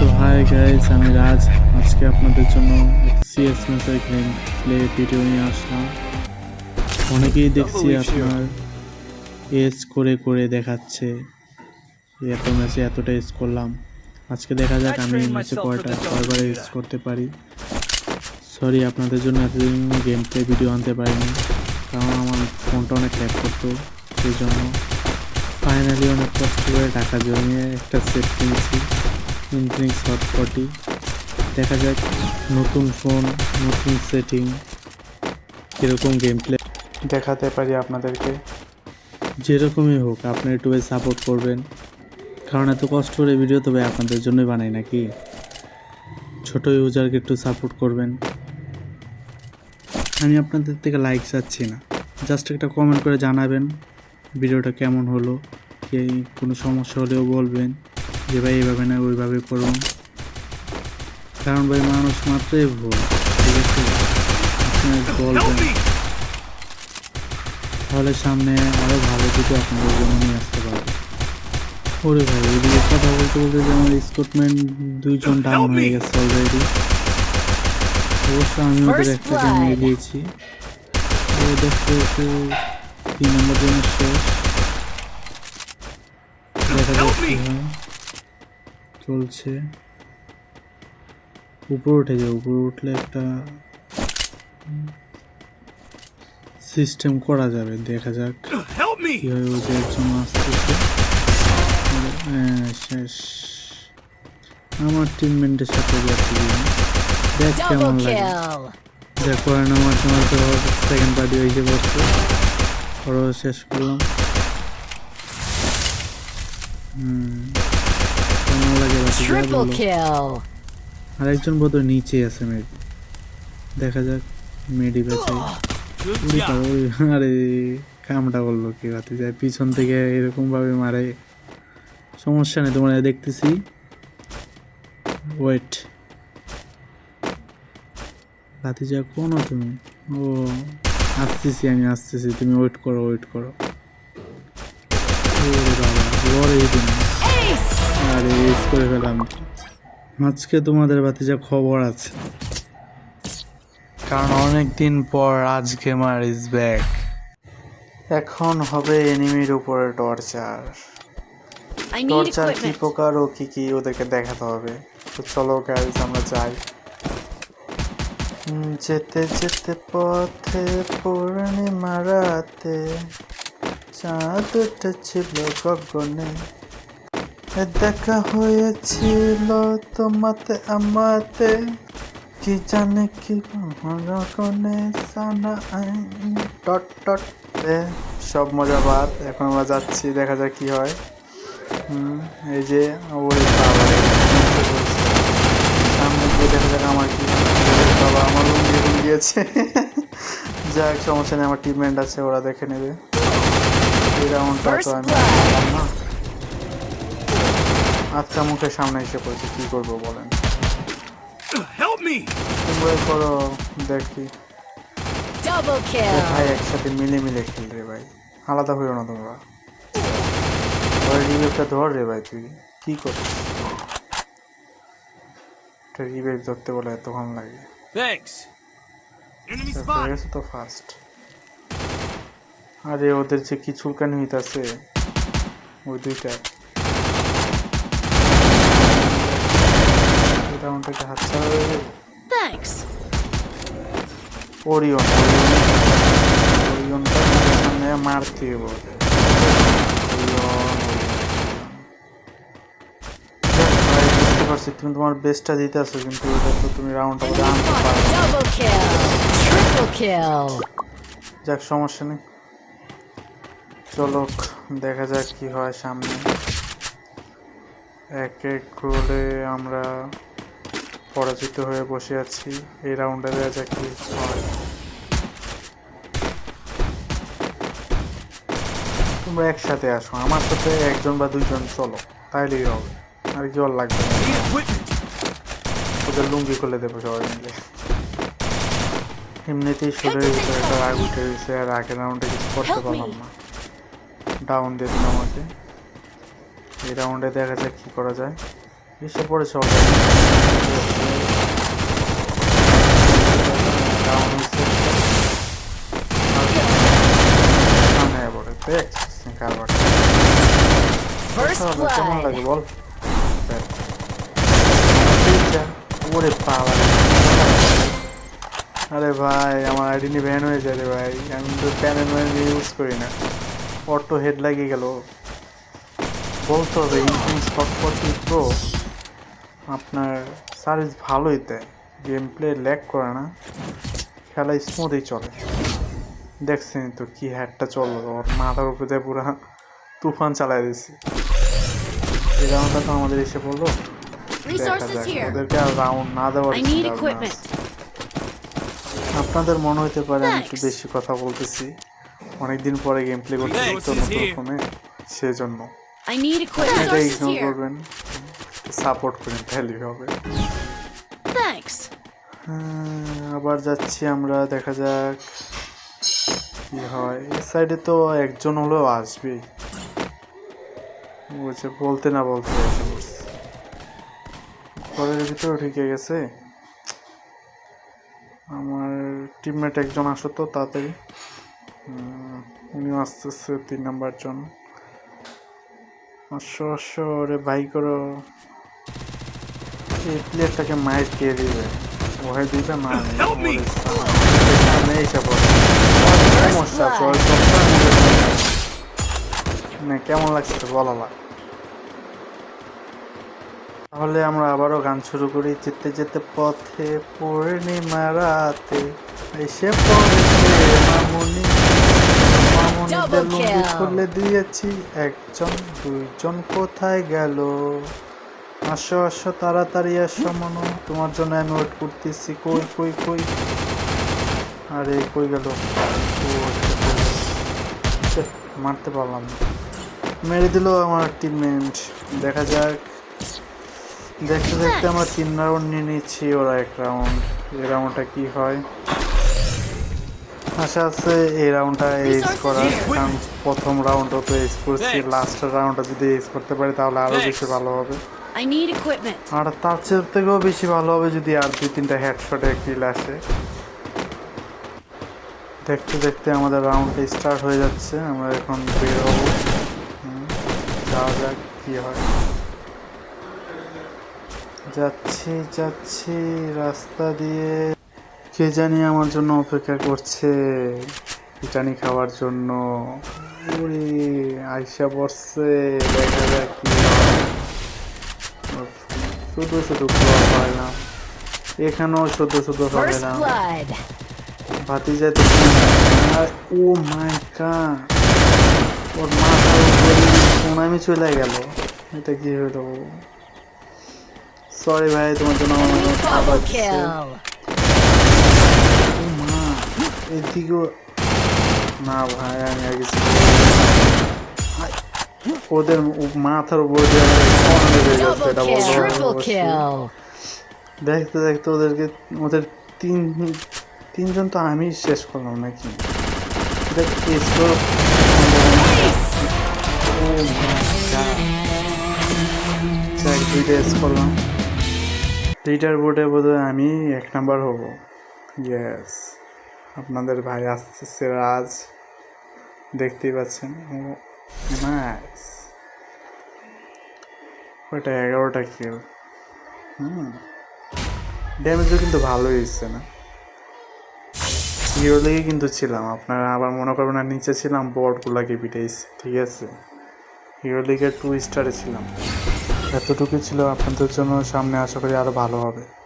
তো hi guys আমি রাজ। আজকে আপনাদের জন্য সিএস ম্যাচের গেম প্লে ভিডিও নিয়ে আসলাম। অনেকেই দেখছি আপনার এজ করে করে দেখাচ্ছে এত ম্যাচে এতটা এজ করলাম। আজকে দেখা যাক আমি ম্যাচে কয়টা কয়বার এজ করতে পারি। সরি আপনাদের জন্য এতদিন গেম প্লে ভিডিও আনতে পারিনি কারণ আমার ফোনটা অনেক ল্যাপ করতো সেই জন্য ফাইনালি অনেক কষ্ট করে টাকা জমিয়ে একটা সেট কিনেছি। হট ফর্টি দেখা যাক নতুন ফোন নতুন সেটিং কীরকম গেম প্লে দেখাতে পারি আপনাদেরকে। যেরকমই হোক আপনি একটু সাপোর্ট করবেন। কারণ এত কষ্ট করে ভিডিও তবে আপনাদের জন্যই বানাই নাকি? ছোট ইউজারকে একটু সাপোর্ট করবেন। আমি আপনাদের থেকে লাইক চাচ্ছি না। জাস্ট একটা কমেন্ট করে জানাবেন ভিডিওটা কেমন হলো কে কোনো সমস্যা হলেও বলবেন। যে ভাই এইভাবে না ওইভাবে করুন। কারণ ভাই মানুষ মাত্রই ভুল ঠিক আছে? বলবেন তাহলে সামনে আরও ভালো কিছু আপনাদের জন্য নিয়ে আসতে পারব। ওরে ভাই এদিকে কথা বলতে বলতে যে আমার স্কটম্যান দুইজন ডাউন হয়ে গেছে অলরেডি অবশ্য আমি ওদের একটা blood. এগিয়েছি ও দেখতে দেখতে তিন নম্বর জন্য শেষ। দেখা হয়। চলছে। উপরে উঠে যায় উপরে উঠলে একটা সিস্টেম করা যাবে দেখা যাক! কীভাবে ওদের জন্য আসতেছে। হ্যাঁ, শেষ। আমার টিমমেন্টের সাথে যাচ্ছি দেখ কেমন লাগে. দেখ করে না মাঝে মাঝে সেকেন্ড পার্টি হয়েছে বসছে ওরাও শেষ করলাম। হুম। কেমন লাগে বাকি যা Triple আরেকজন বোধহয় নিচে আছে মেডি দেখা যাক মেডি উড়ি- আরে কামটা করল কি বাতি যায় পিছন থেকে এরকম ভাবে মারে। সমস্যা নেই তোমার দেখতেছি। ওয়েট ভাতিজা কোন তুমি? ও আসতেছি আমি আসতেছি। তুমি ওয়েট করো ওয়েট করো। বাবা লড়াই তুমি. আরে এস করে ফেলাম। আজকে তোমাদের ভাতিজা খবর আছে। কারণ অনেক দিন পর আজ গেমার ইজ ব্যাক এখন হবে এনিমির উপরে টর্চার টর্চার কি প্রকার ও কি কি ওদেরকে দেখাতে হবে। তো চলো গাইজ আমরা যাই। যেতে যেতে পথে পূর্ণিমা রাতে চাঁদ উঠেছিল গগনে। দেখা হয়েছিল তোমাতে আমাতে। কি জানে কি সানা টট টট সব মজা বাদ। এখন আমরা যাচ্ছি দেখা যাক কি হয়। এই যে ওই? সামনে গিয়ে দেখা যাক আমার কি বাবা আমার রুম গিয়েছে যাক সমস্যা নেই আমার টিমমেন্ট আছে ওরা দেখে নেবে। এই রাউন্ডটা তো আমি না। আচ্ছা মুখের সামনে এসে পড়েছে কি করব বলেন? তোমরা করো দেখি. ভাই একসাথে মিলে মিলে খেল রে ভাই? আলাদা হইও না তোমরা। ওই রিভেভটা ধর রে ভাই তুই। কি করছিস? একটা রিভেভ ধরতে বলে এতক্ষণ লাগে। Thanks. Enemy spot! গেছে তো ফার্স্ট আরে ওদের যে কি চুলকানি হইতাছে ওই দুইটা। রাউন্ডটাকে হাতছাড়া হয়ে যাবে. ওরিয়ন ওরিয়নটা সামনে মারতে হবে বুঝতে পারছি তুমি তোমার বেস্টটা দিতে আসো কিন্তু ওটা তো তুমি রাউন্ডটা বোধহয় আনতে পারো. যাক সমস্যা নেই। চলো দেখা যাক কি হয় সামনে। এক এক গোলে আমরা পরাজিত হয়ে বসে আছি। এই রাউন্ডে দেখা যাক কি হয়। তোমরা একসাথে আসো আমার সাথে একজন বা দুইজন চলো তাইলেই হবে। আর কি আর লাগবে ওদের লুঙ্গি খুলে দেবো সবাই মিলে। এমনিতেই শরীরের ভিতরে একটা রাগ উঠে গেছে আর আগের রাউন্ডে কিছু করতে পারলাম না। ডাউন দিয়ে দিন আমাকে এই রাউন্ডে দেখা যাক কি করা যায়। এসে পড়েছে already। Down হয়েছে। সামনে এবারে দেখছিস। First কেমন. লাগে বল ওরে বাবা আরে ভাই আমার আইডি ব্যান হয়ে যায় রে ভাই আমি তো প্যানেল ইউজ করি না অটো হেড লাগিয়ে গেল বলতে হবে ইনফিন স্পট ফোরটি প্রো আপনার সার্ভিস ভালোই দেয় গেম প্লে ল্যাক করে না খেলা স্মুথই চলে দেখছেন তো কি হ্যাডটা চলল? ওর মাথার উপরে দিয়ে পুরো তুফান চালাই দিয়েছে এই রাউন্ডটা তো আমাদের এসে পড়ল। দেখা যাক ওদেরকে আর রাউন্ড না দেওয়ার। আপনাদের মনে হতে পারে আমি একটু বেশি কথা বলতেছি। অনেকদিন পরে গেম প্লে করতেছি Thanks, তো নতুন ফোনে সেজন্য। এটা ইগনোর করবেন সাপোর্ট করেন তাহলেই হবে। হ্যাঁ, আবার যাচ্ছি আমরা দেখা যাক। কি হয়? এই সাইডে তো একজন হলেও আসবেই। বলছে বলতে না বলতে। ঘরের ভিতরে ঢুকে গেছে। আমার টিমমেট একজন আসো তো তাড়াতাড়ি। উনিও আসতেছে তিন নাম্বার জন। আসো আসো রে ভাই করো। এই প্লেয়ারটাকে মায়ের কে দিবে? ওহে দিবে আমি সমস্যা। না কেমন লাগছে বলা লাগ তাহলে আমরা আবারও গান শুরু করি। যেতে যেতে পথে পূর্ণিমা রাতে এসে পড়েছে মামুনি। মামুনিদের লুঙ্গি খুলে দিয়েছি। একজন দুইজন কোথায় গেল? আসো আসো তাড়াতাড়ি আসো মনো। তোমার জন্য আমি ওয়েট করতেছি। কই কই কই? আরে কই গেল? আচ্ছা, মারতে পারলাম না। মেরে দিল আমার টিমমেট দেখা যাক। দেখতে দেখতে আমরা তিন রাউন্ড নিয়ে নিচ্ছি ওরা এক রাউন্ড এই রাউন্ডটা কি হয়? আশা আছে এই রাউন্ডটা এজ করার। কারণ প্রথম রাউন্ডও তো এজ করছি. লাস্টের রাউন্ডটা যদি এজ করতে পারি তাহলে আরও বেশি ভালো হবে. আর তার চেয়ে থেকেও বেশি ভালো হবে যদি আর দুই তিনটা হেডশটে কিল আসে। দেখতে দেখতে আমাদের রাউন্ডটা স্টার্ট হয়ে যাচ্ছে। আমরা এখন বের হব। যাওয়া যাক কি হয়। যাচ্ছি যাচ্ছি, রাস্তা দিয়ে। কে জানি আমার জন্য অপেক্ষা করছে পিটানি খাওয়ার জন্য। আইসা পড়ছে, দেখা যাক কি শুধু শুধু খাওয়া পাইলাম এখানেও শুধু শুধু First পাইলাম blood. ভাতি ও মাই গড ওর মাথার উপরে সুনামি চলে গেল এটা কি হলো সরি ভাই তোমার জন্য আমার অনেক খাবার Double ও মা এদিকেও না ভাই আমি আর কিছু ওদের মাথার উপর. দেখতে দেখতে ওদেরকে ওদের তিন তিনজন তো আমি শেষ করলাম নাকি? করলাম। লিডার বোর্ডে বোধহয় আমি এক নাম্বার হব। ইয়েস আপনাদের ভাই আসতেছে, রাজ। দেখতেই পাচ্ছেন। নাইস ওইটা এগারোটা কিল হুম। ড্যামেজও কিন্তু ভালোই হয়েছে না। হিরো লিগে কিন্তু ছিলাম। আপনারা আবার মনে করবেন না নিচে ছিলাম বটগুলাকে পিটাইছি, ঠিক আছে? হিরো লিগের টু স্টারে ছিলাম। এতটুকু ছিল আপনাদের জন্য, সামনে আশা করি আরও ভালো হবে।